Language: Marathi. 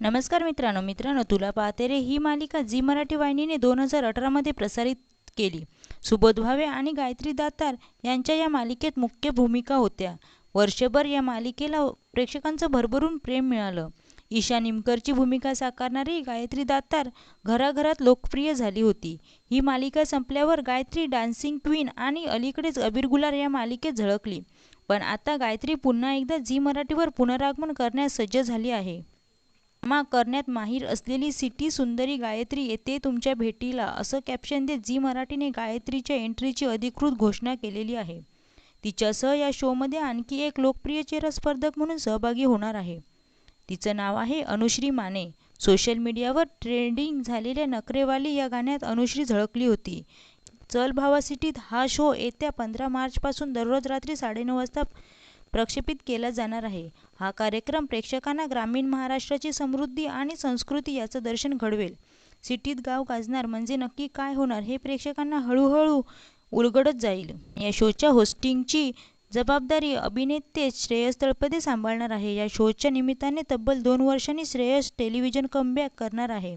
नमस्कार मित्रांनो मित्रांनो तुला पाहते रे ही मालिका झी मराठी वाहिनीने दोन हजार अठरामध्ये प्रसारित केली. सुबोध भावे आणि गायत्री दातार यांच्या या मालिकेत मुख्य भूमिका होत्या. वर्षभर या मालिकेला प्रेक्षकांचं भरभरून प्रेम मिळालं. ईशा निमकरची भूमिका साकारणारी गायत्री दातार घराघरात लोकप्रिय झाली होती. ही मालिका संपल्यावर गायत्री डान्सिंग क्वीन आणि अलीकडेच अबीर गुलार या मालिकेत झळकली. पण आता गायत्री पुन्हा एकदा झी मराठीवर पुनरागमन करण्यास सज्ज झाली आहे. मा करण्यात माहीर असलेली सिटी सुंदरी गायत्री येते तुमच्या भेटीला असं कॅप्शन देत झी मराठीने गायत्रीच्या एंट्रीची अधिकृत घोषणा केलेली आहे. तिच्यासह या शोमध्ये आणखी एक लोकप्रिय चेहरा स्पर्धक म्हणून सहभागी होणार आहे. तिचं नाव आहे अनुश्री माने. सोशल मीडियावर ट्रेंडिंग झालेल्या नखरेवाली या गाण्यात अनुश्री झळकली होती. चल भावा सिटीत हा शो येत्या पंधरा मार्चपासून दररोज रात्री साडेनऊ वाजता प्रक्षेपित केला जाणार आहे. हा कार्यक्रम प्रेक्षकांना ग्रामीण महाराष्ट्राची समृद्धी आणि संस्कृती याचं दर्शन घडवेल. सिटीत गाव गाजणार म्हणजे नक्की काय होणार हे प्रेक्षकांना हळूहळू उलगडत जाईल. या शोच्या होस्टिंगची जबाबदारी अभिनेते श्रेयस तळपदे सांभाळणार आहे. या शोच्या निमित्ताने तब्बल दोन वर्षांनी श्रेयस टेलिव्हिजन कमबॅक करणार आहे.